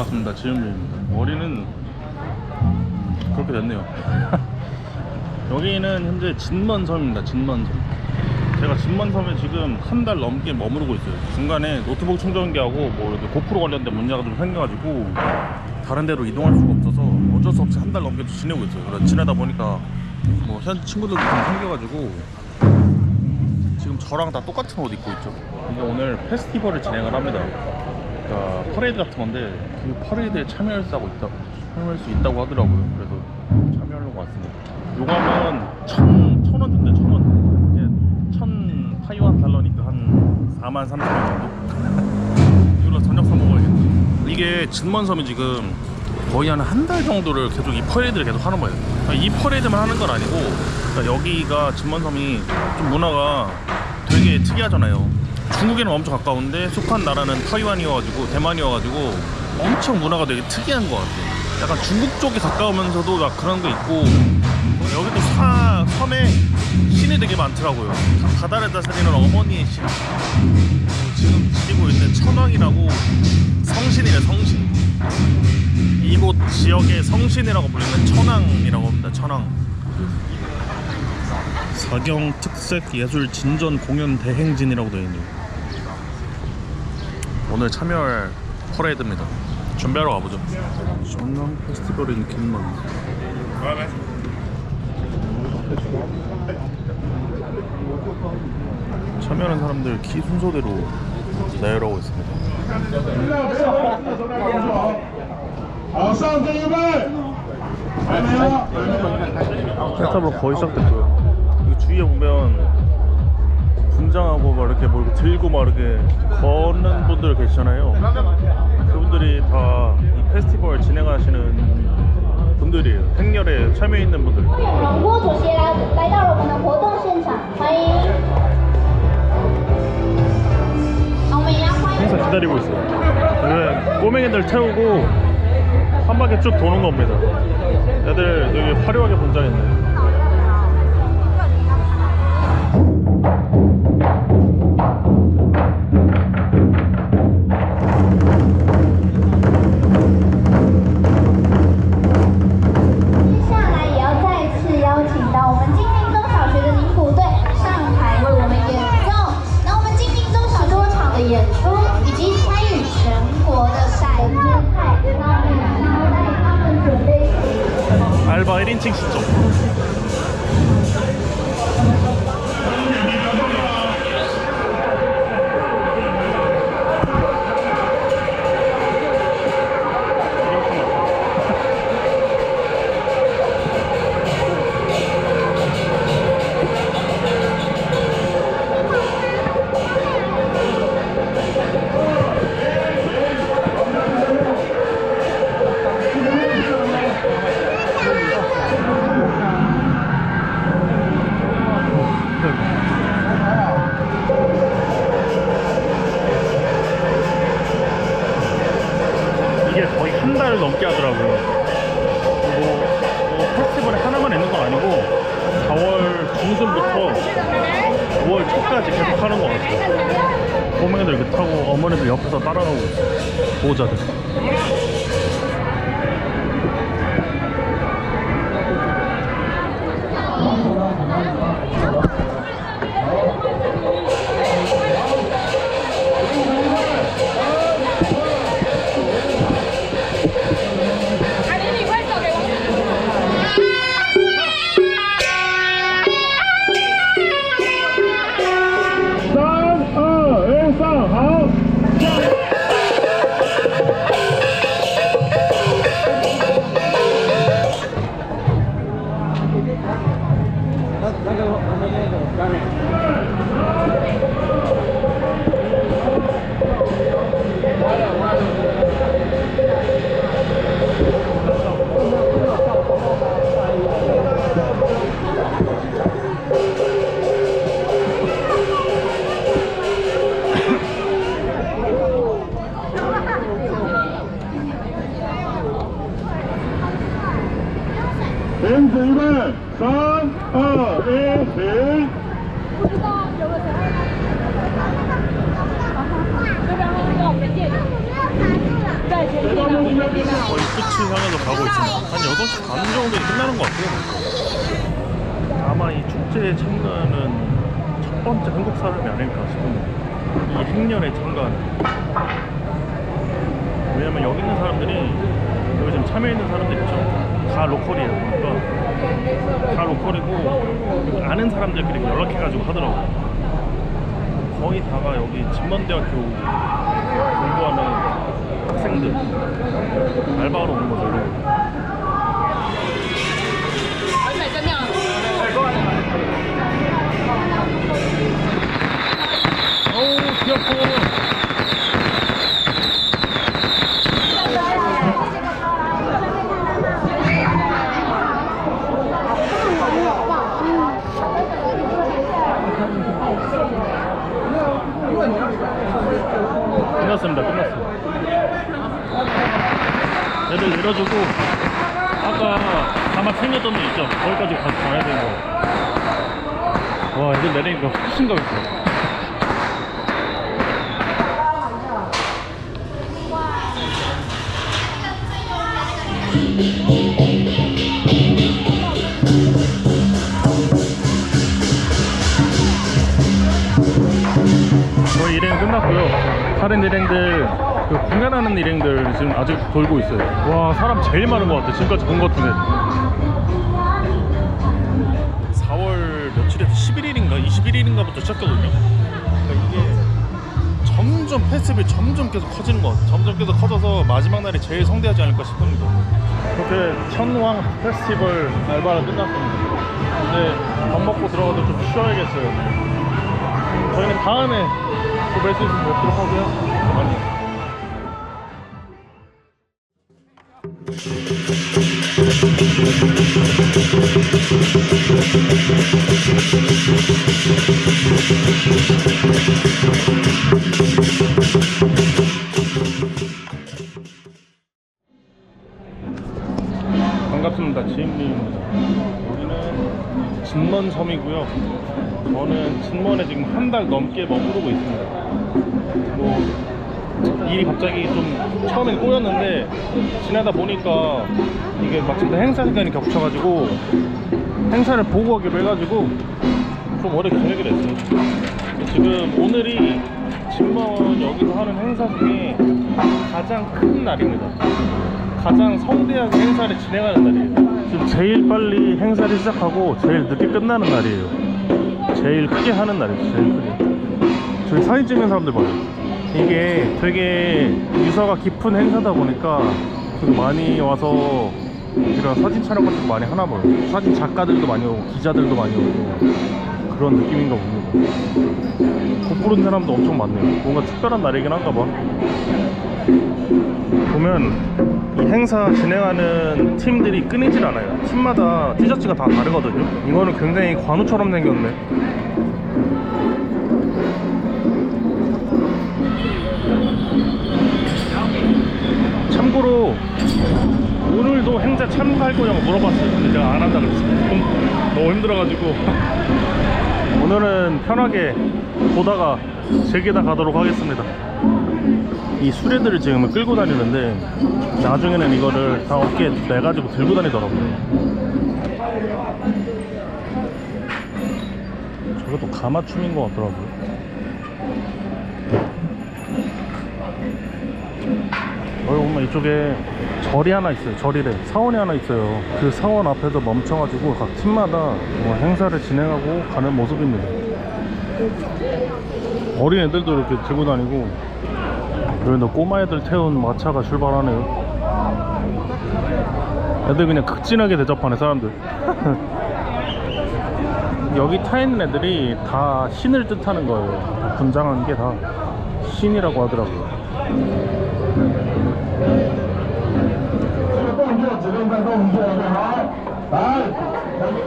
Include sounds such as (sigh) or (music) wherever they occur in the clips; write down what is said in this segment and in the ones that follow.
반갑습니다. 지은비입니다. 머리는 음, 그렇게 됐네요. (laughs) 여기는 현재 진먼섬입니다. 진먼섬. 제가 진먼섬에 지금 한 달 넘게 머무르고 있어요. 중간에 노트북 충전기하고 뭐 이렇게 고프로 관련된 문제가 좀 생겨가지고 다른 데로 이동할 수가 없어서 어쩔 수 없이 한 달 넘게 또 지내고 있어요. 지내다 보니까 뭐 현 친구들도 좀 생겨가지고 지금 저랑 다 똑같은 옷 입고 있죠. 이게 오늘 페스티벌을 진행을 합니다. 그러니까 퍼레이드 같은 건데 그 퍼레이드에 참여할 수 있다, 참여할 수 있다고 하더라고요. 그래서 참여하려고 왔습니다. 요거는 천, 천원 든대, 천 원. 이제 천 타이완 달러니까 한 4만 3천 원 정도? (laughs) 이걸로 저녁 사 먹어야겠네. 이게 진먼섬이 지금 거의 한 한 달 정도를 계속 이 퍼레이드를 계속 하는 거예요. 그러니까 이 퍼레이드만 하는 건 아니고 그러니까 여기가 진먼섬이 좀 문화가 되게 특이하잖아요. 중국에는 엄청 가까운데 속한 나라는 타이완이어가지고 대만이어가지고 엄청 문화가 되게 특이한 것 같아요. 약간 중국 쪽에 가까우면서도 막 그런 거 있고 여기도 사, 섬에 신이 되게 많더라고요. 바다를 다스리는 어머니의 신. 지금 지니고 있는 천왕이라고 성신이래 성신. 이곳 지역의 성신이라고 불리는 천왕이라고 합니다. 천왕. 사경 특색 예술 진전 공연 대행진이라고 되어 있네요. 오늘 참여할 퍼레이드입니다. 준비하러 가보죠. 전남 페스티벌의 느낌만 참여하는 사람들 키 순서대로 나열하고 있습니다. 페스티벌 거의 시작됐고요. 주위에 보면 분장하고 막 이렇게 뭐 이렇게 들고 막 이렇게 걷는 분들 계시잖아요. 그분들이 다 이 페스티벌 진행하시는 분들이에요. 행렬에 참여 있는 분들. 荣波主席来来到了我们的活动现场，欢迎。好我们也要欢迎 항상 기다리고 있어요. 네, 꼬맹이들 태우고 한 바퀴 쭉 도는 겁니다. 애들 되게 화려하게 분장했네. 알 중순부터 5월 초까지 계속 하는 것 같아요. 꼬맹이들 이렇게 타고 어머니들 옆에서 따라가고. 보호자들. 1번 3, 5, 1, 1 거의 끝을 향해서 가고 있습니다. 한 8시 반 정도에 끝나는 것 같아요. 아마 이 축제에 참가하는 첫 번째 한국 사람이 아닐까 싶은데 이 행렬에 참가하는. 왜냐면 여기 있는 사람들이 여기 지금 참여해 있는 사람들 있죠. 다 로컬이에요. 그러니까 다 로컬이고 아는 사람들끼리 연락해가지고 하더라고 거의 다가 여기 진원대학교 공부하는 학생들 알바하러 온 거죠. 이거 어우 귀엽고. 내려주고 아까 가막 생겼던 데 있죠. 거기까지 가, 가야 되는 거와 애들 내리니까 훨씬 가볍다 거의 일행 끝났고요. 다른 일행들 그 공연하는 일행들 지금 아직 돌고 있어요. 와 사람 제일 많은 것 같아. 지금까지 본것 중에. 4월 며칠에서 11일인가 21일인가부터 시작하거든요. 그러니까 이게 점점 페스티벌이 점점 계속 커지는 것 같아요. 점점 계속 커져서 마지막 날이 제일 성대하지 않을까 싶습니다. 그렇게 천왕 페스티벌 알바가 끝났습니다. 이제 밥 먹고 들어가서 좀 쉬어야겠어요. 저희는 다음에 또 뵐 수 있으면 뵙도록 하고요. 반갑습니 저는 진먼에 지금 한 달 넘게 머무르고 있습니다. 뭐 일이 갑자기 좀 처음엔 꼬였는데 지나다 보니까 이게 마침 행사 시간이 겹쳐가지고 행사를 보고 가기로 해가지고 좀 오래 기다리게 됐어요. 지금 오늘이 진먼 여기서 하는 행사 중에 가장 큰 날입니다. 가장 성대하게 행사를 진행하는 날이에요. 지금 제일 빨리 행사를 시작하고 제일 늦게 끝나는 날이에요. 제일 크게 하는 날이죠. 제일 크게. 저기 사진 찍는 사람들 봐요. 이게 되게 유서가 깊은 행사다 보니까 많이 와서 이런 사진 촬영 같은 거 많이 하나 봐요. 사진 작가들도 많이 오고 기자들도 많이 오고 그런 느낌인가 봅니다. 못 부른 사람도 엄청 많네요. 뭔가 특별한 날이긴 한가 봐. 보면 이 행사 진행하는 팀들이 끊이질 않아요. 팀마다 티셔츠가 다 다르거든요. 이거는 굉장히 관우처럼 생겼네. 참고로 오늘도 행사 참가할 거냐고 물어봤어요. 근데 제가 안 한다 그랬어요. 좀 너무 힘들어가지고 (laughs) 오늘은 편하게 보다가 즐기다 가도록 하겠습니다. 이 수레들을 지금 끌고 다니는데 나중에는 이거를 다 어깨에 매가지고 들고 다니더라고요. 저것도 가마춤인 것 같더라고요. 여기 보면 이쪽에 절이 하나 있어요. 절이래. 사원이 하나 있어요. 그 사원 앞에서 멈춰가지고 각 팀마다 뭐 행사를 진행하고 가는 모습입니다. 어린 애들도 이렇게 들고 다니고 여기는 꼬마애들 태운 마차가 출발하네요. 애들 그냥 극진하게 대접하네 사람들. (laughs) 여기 타 있는 애들이 다 신을 뜻하는 거예요. 분장한 게 다 신이라고 하더라고요.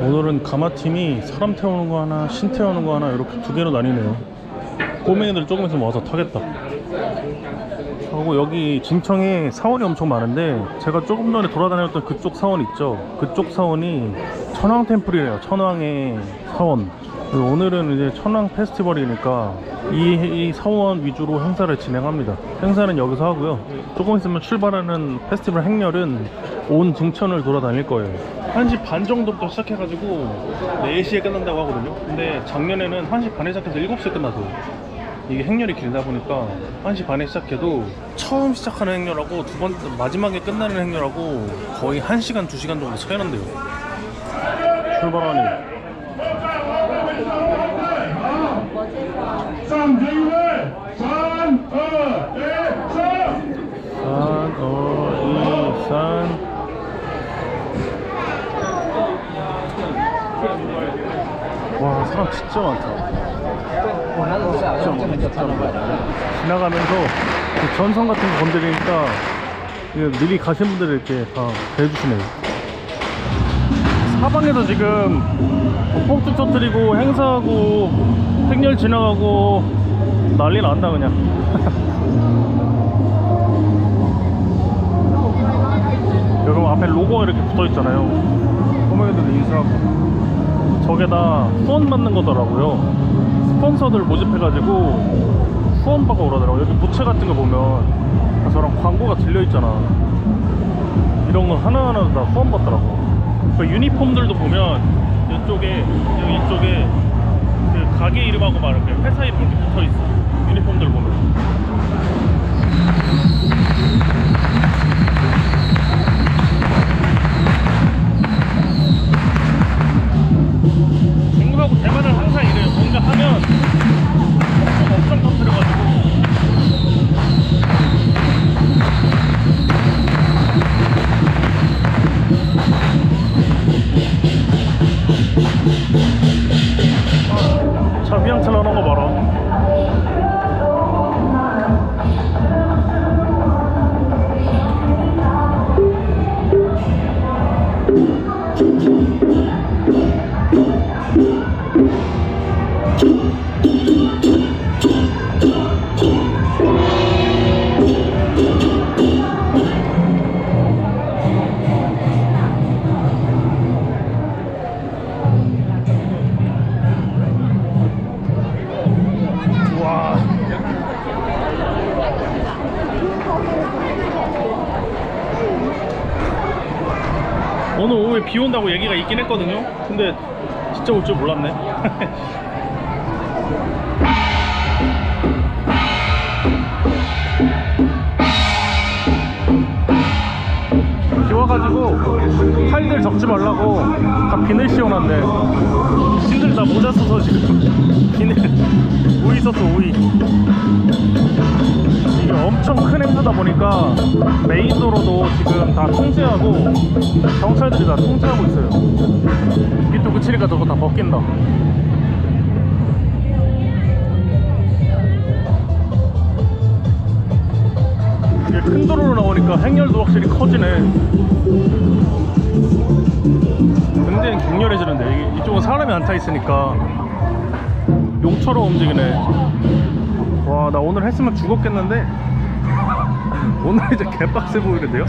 오늘은 가마팀이 사람 태우는 거 하나 신 태우는 거 하나 이렇게 두 개로 나뉘네요. 꼬맹이들 조금 있으면 와서 타겠다. 하고 여기 진청에 사원이 엄청 많은데 제가 조금 전에 돌아다녔던 그쪽 사원 있죠. 그쪽 사원이 천왕 템플이래요. 천왕의 사원. 오늘은 이제 천왕 페스티벌이니까 이, 이 사원 위주로 행사를 진행합니다. 행사는 여기서 하고요. 조금 있으면 출발하는 페스티벌 행렬은 온 증천을 돌아다닐 거예요. 1시 반 정도부터 시작해가지고 4시에 끝난다고 하거든요. 근데 작년에는 1시 반에 시작해서 7시에 끝나서 이게 행렬이 길다 보니까 1시 반에 시작해도 처음 시작하는 행렬하고 두 번째 마지막에 끝나는 행렬하고 거의 1시간 2시간 정도 차이 난대요. 출발하니. 산어이산. 어, 와 사람 진짜 많다. 진짜 많아 지나가면서 그 전선 같은 거 건드리니까 미리 가신 분들이 이렇게 다 대해주시네요. 사방에서 지금 폭죽 터뜨리고 행사하고 행렬 지나가고 난리 난다 그냥. (laughs) 여러분 앞에 로고가 이렇게 붙어 있잖아요. 꼬맹이들 인사하고 저게다 후원 받는 거더라고요. 스폰서들 모집해가지고 후원 받고 그러더라고. 여기 부채 같은 거 보면 저랑 광고가 들려 있잖아. 이런 거 하나하나 다 후원 받더라고. 그 유니폼들도 보면 이쪽에 이쪽에 그 가게 이름하고 막 이렇게 회사 이름 이렇게 붙어 있어. 유니폼들 보면. 대만은 항상 이래요. 뭔가 하면 있긴 했거든요. 근데 진짜 올 줄 몰랐네. (laughs) 비 와가지고 타일들 적지 말라고 다 비늘 씌워놨네. 힘들다 모자 써서 지금 비늘 우이 썼어 우이 이게 엄청 큰 행사다 보니까 메인 도로도 지금 다 통제하고 경찰들이 다 통제하고 있어요. 비또 그치니까 저거 다 벗긴다. 큰 도로로 나오니까 행렬도 확실히 커지네 이게 이쪽은 사람이 안 타 있으니까 용처럼 움직이네. 와 나 오늘 했으면 죽었겠는데? 오늘 이제 개빡세 보이는데요?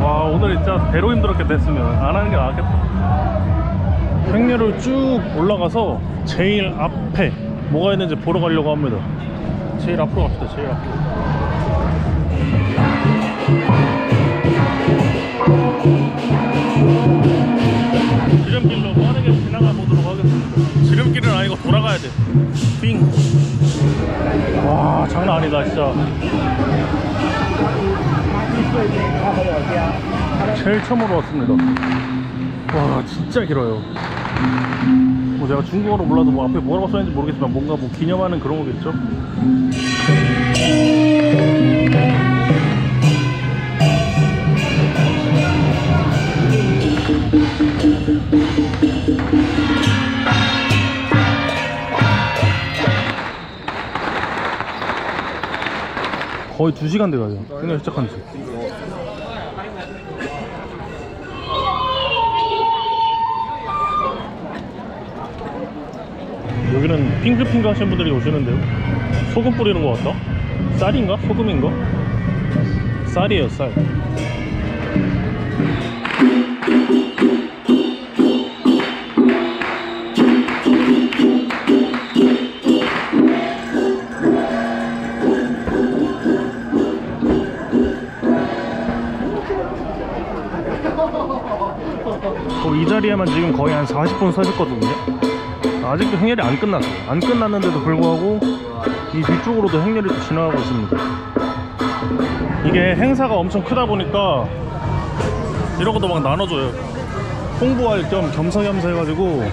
와 오늘 진짜 배로 힘들었겠다 했으면 안 하는 게 나았겠다. 행렬을 쭉 올라가서 제일 앞에 뭐가 있는지 보러 가려고 합니다. 제일 앞으로 갑시다 제일 앞으로 진짜. 제일 처음으로 왔습니다. 와, 진짜 길어요. 뭐 제가 중국어로 몰라도 뭐 앞에 뭐라고 써있는지 모르겠지만 뭔가 뭐 기념하는 그런 거겠죠? 거의 2시간 돼가요. 그냥 시작한 지. 여기는 핑크핑크 하시는 분들이 오시는데요. 소금 뿌리는 것 같다. 쌀인가? 소금인가? 쌀이에요, 쌀. 행렬에만 지금 거의 한 40분 서 있었거든요. 아직도 행렬이 안 끝났어요. 안 끝났는데도 불구하고 이 뒤쪽으로도 행렬이 또 지나가고 있습니다. 이게 행사가 엄청 크다 보니까 이런 것도 막 나눠줘요. 홍보할 겸 겸사겸사 해가지고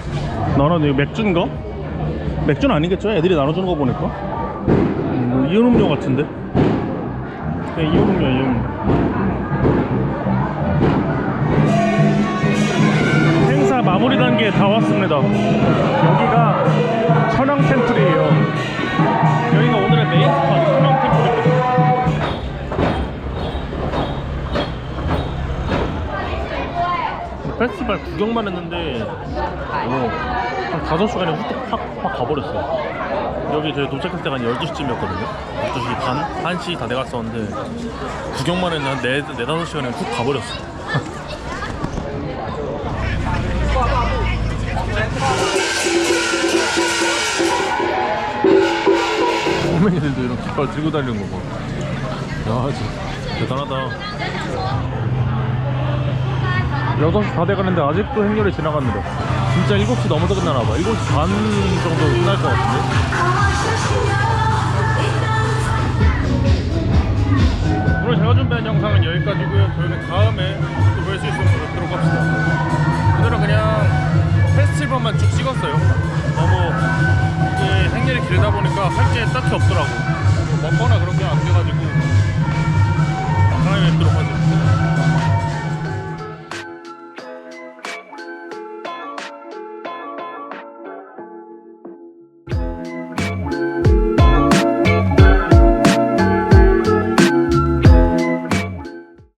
나눠 이거 맥주인가? 맥주는 아니겠죠? 애들이 나눠주는 거 보니까 음, 뭐 이온 음료 같은데? 네, 이온 음료, 이온 음료. 마무리 단계에 다 왔습니다. 여기가 천왕 템플이에요. 여기가 오늘의 메인 스팟 천왕 템플입니다. 페스티벌 구경만 했는데 오, 한 5시간에 후딱 확, 확 가버렸어요 여기 저희 도착할 때가 한 12시쯤이었거든요 12시 반? 1시 다 돼갔었는데 구경만 했는데 한 4, 4, 5시간에 훅 가버렸어 어머니들도 이런 깃발 들고 다니는 거 봐. 야, 진짜 대단하다. 6시 다 돼가는데 아직도 행렬이 지나갑니다. 진짜 7시 넘어서 끝나나 봐. 7시 반 정도 끝날 것 같은데. 오늘 제가 준비한 영상은 여기까지고요. 저희는 다음에 또 뵐 수 있으면 뵙도록 합시다. 페스티벌만 쭉 찍었어요. 너무 이게 행렬이 길다 보니까 할 게 딱히 없더라고. 먹거나 그런 게 안 돼가지고 다음에 뵙도록 하죠.